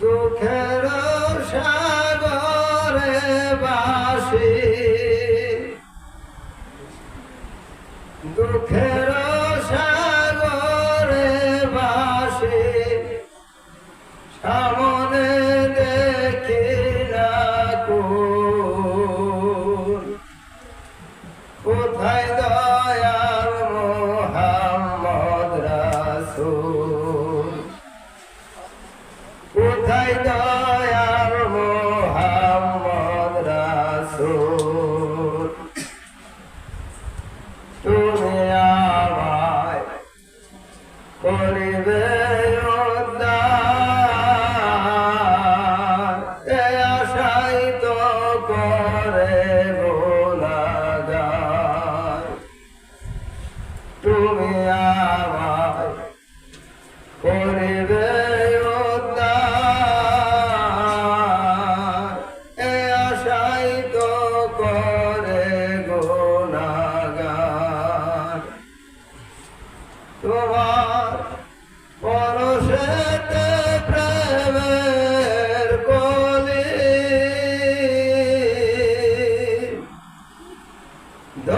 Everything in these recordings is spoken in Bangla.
দুঃখের সাগরে বাসি। দুঃখের সাগরে বাসি। সামনে দেখি না কোথায় দয়াল মোহাম্মদ রাসূল? দয়াল মোহাম্মদ রাসূল। তুমি আমায় করিবে তুমি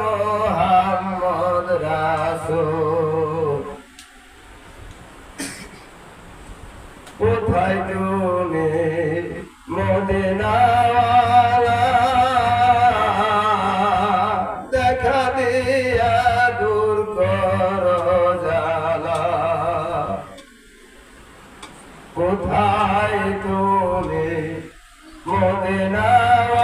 মোহাম্মদ রাসূল। কোথায় তুমি দেখা দূর কর জালা কোথায় তুমি মদিনাওয়ালা?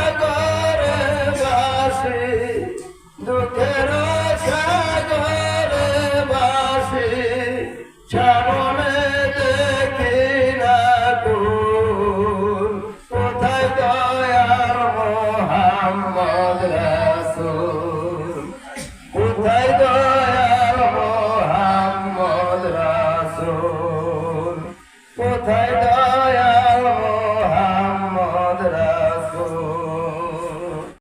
vai dar.